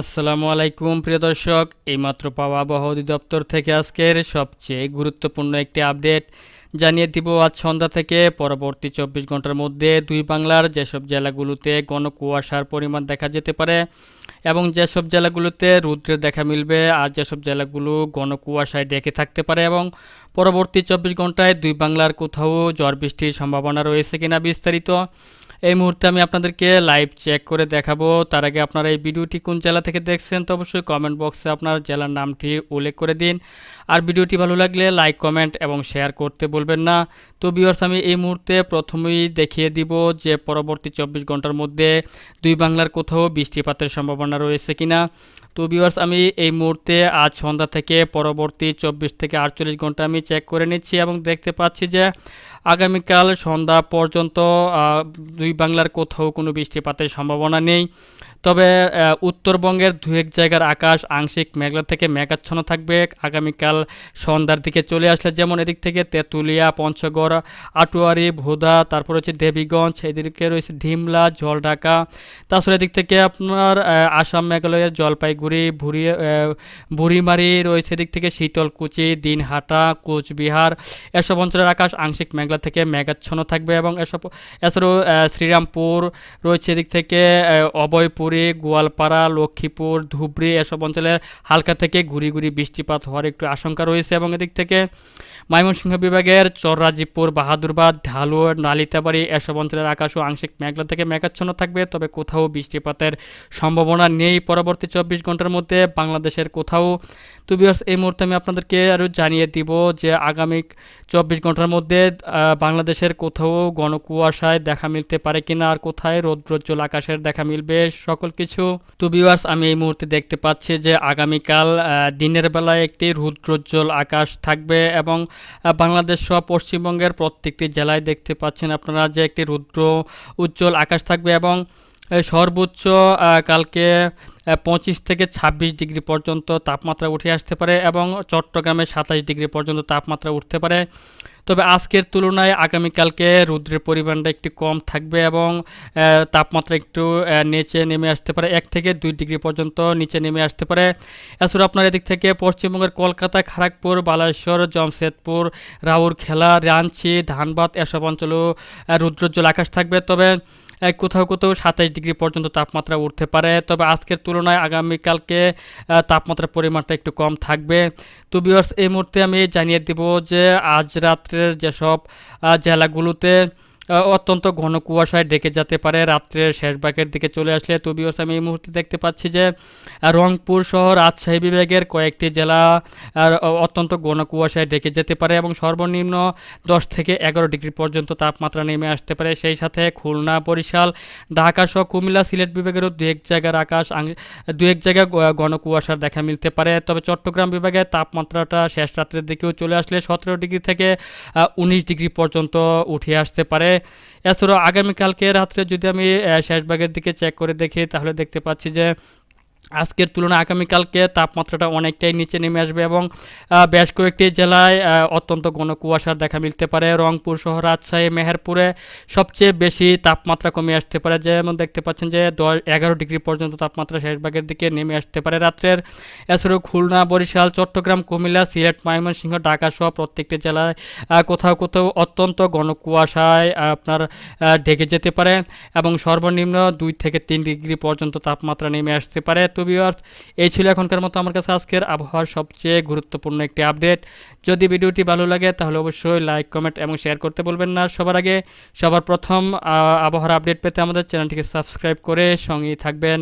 আসসালামু আলাইকুম, প্রিয় দর্শক। এইমাত্র পাওয়া আবহাওয়া অধিদপ্তর থেকে আজকের সবচেয়ে গুরুত্বপূর্ণ একটি আপডেট জানিয়ে দিব আজ সন্ধ্যা থেকে। পরবর্তী চব্বিশ ঘণ্টার মধ্যে দুই বাংলার যেসব জেলাগুলোতে ঘন কুয়াশার পরিমাণ দেখা যেতে পারে এবং যেসব জেলাগুলোতে রৌদ্রের দেখা মিলবে, আর যেসব জেলাগুলো ঘন কুয়াশায় ডেকে থাকতে পারে এবং পরবর্তী চব্বিশ ঘন্টায় দুই বাংলার কোথাও ঝড় বৃষ্টির সম্ভাবনা রয়েছে কিনা বিস্তারিত, এই মুহূর্তে আমি আপনাদেরকে লাইভ চেক করে দেখাবো। তার আগে আপনারা এই ভিডিওটি কোন জেলা থেকে দেখছেন তো অবশ্যই কমেন্ট বক্সে আপনার জেলার নামটি উল্লেখ করে দিন। আর ভিডিওটি ভালো লাগলে লাইক কমেন্ট এবং শেয়ার করতে বলবেন না। তো বিয়ার্স আমি এই মুহূর্তে প্রথমেই দেখিয়ে দিব যে পরবর্তী চব্বিশ ঘণ্টার মধ্যে দুই বাংলার কোথাও বৃষ্টিপাতের সম্ভাবনা রয়েছে কিনা। তো ভিউয়ার্স আমি এই মুহূর্তে আজ সন্ধ্যা থেকে পরবর্তী চব্বিশ থেকে আটচল্লিশ ঘণ্টা আমি চেক করে নিচ্ছি এবং দেখতে পাচ্ছি যে আগামীকাল সন্ধ্যা পর্যন্ত দুই বাংলার কোথাও কোনো বৃষ্টিপাতের সম্ভাবনা নেই। তবে উত্তরবঙ্গের দু এক জায়গার আকাশ আংশিক মেঘলা থেকে মেঘাচ্ছন্ন থাকবে। আগামীকাল সন্ধ্যার দিকে চলে আসলে যেমন এদিক থেকে তেঁতুলিয়া পঞ্চগড় আটোয়ারি ভোদা তারপর হচ্ছে দেবীগঞ্জ এদিকে রয়েছে ধিমলা জলঢাকা। তাছাড়া এদিক থেকে আপনার আসাম মেঘালয়ের জলপাইগুড়ি ভুরি বুড়িমারি রয়েছে এদিক থেকে শীতলকুচি দিনহাটা কোচবিহার। এসব অঞ্চলের আকাশ আংশিক মেঘলা থেকে মেঘাচ্ছন্ন থাকবে এবং এসব এছাড়াও শ্রীরামপুর রয়েছে এদিক থেকে আহ, অভয়পুরী গোয়ালপাড়া, লক্ষ্মীপুর, ধুবড়ি এসব অঞ্চলের হালকা থেকে ঘুরি ঘুরি বৃষ্টিপাত হওয়ার একটু আশঙ্কা রয়েছে এবং এদিক থেকে ময়মনসিংহ বিভাগের চররাজীবপুর, বাহাদুরবাদ ঢালুয়ার নালিতাবাড়ি এসব অঞ্চলের আকাশও আংশিক মেঘলা থেকে মেঘাচ্ছন্ন থাকবে। তবে কোথাও বৃষ্টিপাতের সম্ভাবনা নেই। পরবর্তী চব্বিশ ঘণ্টার মধ্যে বাংলাদেশের কোথাও। তো বিয়ার্স এই মুহূর্তে আমি আপনাদেরকে আরও জানিয়ে দিব যে আগামী চব্বিশ ঘণ্টার মধ্যে বাংলাদেশের কোথাও গণকুয়াশায় দেখা মিলতে পারে কিনা আর কোথায় রৌদ্রোজ্জ্বল আকাশের দেখা মিলবে। সকল কিছু। তো বিয়ার্স আমি এই মুহূর্তে দেখতে পাচ্ছি যে আগামীকাল দিনের বেলায় একটি রৌদ্রোজ্জ্বল আকাশ থাকবে এবং বাংলাদেশ সহ পশ্চিমবঙ্গের প্রত্যেকটি জেলায় দেখতে পাচ্ছেন আপনারা যে একটি রুদ্র উজ্জ্বল আকাশ থাকবে এবং সর্বোচ্চ কালকে পঁচিশ থেকে ছাব্বিশ ডিগ্রি পর্যন্ত তাপমাত্রা উঠে আসতে পারে এবং চট্টগ্রামে সাতাশ ডিগ্রি পর্যন্ত তাপমাত্রা উঠতে পারে। তবে আজকের তুলনায় আগামীকালকে রুদ্রের পরিমাণটা একটু কম থাকবে এবং তাপমাত্রা একটু নিচে নেমে আসতে পারে। এক থেকে দুই ডিগ্রি পর্যন্ত নিচে নেমে আসতে পারে। এছাড়া আপনার এদিক থেকে পশ্চিমবঙ্গের কলকাতা খড়গপুর বালেশ্বর, জমশেদপুর রাউরখেলা রাঞ্চি ধানবাদ, এসব অঞ্চলেও রুদ্রোজ্জ্বল আকাশ থাকবে। তবে কোথাও কোথাও সাতাশ ডিগ্রি পর্যন্ত তাপমাত্রা উঠতে পারে। তবে আজকের তুলনায় আগামীকালকে তাপমাত্রার পরিমাণটা একটু কম থাকবে। তো বিয়ার্স এই মুহূর্তে আমি জানিয়ে দেব যে, আজ রাত্রের যেসব জেলাগুলোতে অত্যন্ত ঘন কুয়াশায় ডেকে যেতে পারে। রাত্রের শেষ ভাগের দিকে চলে আসলে তো আমি এই মুহূর্তে দেখতে পাচ্ছি যে রংপুর সহ রাজশাহী বিভাগের কয়েকটি জেলা অত্যন্ত ঘন কুয়াশায় ডেকে যেতে পারে এবং সর্বনিম্ন দশ থেকে এগারো ডিগ্রি পর্যন্ত তাপমাত্রা নেমে আসতে পারে। সেই সাথে খুলনা, বরিশাল, ঢাকা সহ কুমিল্লা, সিলেট বিভাগেরও দু এক জায়গার আকাশ দু এক জায়গায় ঘন কুয়াশার দেখা মিলতে পারে। তবে চট্টগ্রাম বিভাগে তাপমাত্রাটা শেষ রাত্রের দিকেও চলে আসলে সতেরো ডিগ্রি থেকে উনিশ ডিগ্রি পর্যন্ত উঠে আসতে পারে। এছাড়াও আগামীকালকে রাত্রে যদি আমি আহ, শেষ ভাগের দিকে চেক করে দেখি তাহলে দেখতে পাচ্ছি যে আজকের তুলনায় আগামীকালকে তাপমাত্রাটা অনেকটাই নিচে নেমে আসবে এবং বেশ কয়েকটি জেলায় অত্যন্ত ঘন কুয়াশার দেখা মিলতে পারে। রংপুর সহ রাজশাহী, মেহেরপুরে সবচেয়ে বেশি তাপমাত্রা কমে আসতে পারে। যেমন দেখতে পাচ্ছেন যে, দশ, এগারো ডিগ্রি পর্যন্ত তাপমাত্রা শেষ ভাগের দিকে নেমে আসতে পারে রাত্রের। এছাড়াও খুলনা, বরিশাল, চট্টগ্রাম, কুমিল্লা, সিলেট, ময়মনসিংহ, ঢাকা সহ প্রত্যেকটি জেলায় কোথাও কোথাও অত্যন্ত ঘন কুয়াশায় আপনার ঢেকে যেতে পারে এবং সর্বনিম্ন দুই থেকে তিন ডিগ্রি পর্যন্ত তাপমাত্রা নেমে আসতে পারে। তো ভিউয়ার্স এই ছিল এখনকার মতো আমার কাছে আজকের আবহাওয়ার সবচেয়ে গুরুত্বপূর্ণ একটি আপডেট। যদি ভিডিওটি ভালো লাগে, তাহলে অবশ্যই লাইক কমেন্ট এবং শেয়ার করতে বলবেন না। সবার আগে সবার প্রথম আবহাওয়ার আপডেট পেতে আমাদের চ্যানেলটিকে সাবস্ক্রাইব করে সঙ্গেই থাকবেন।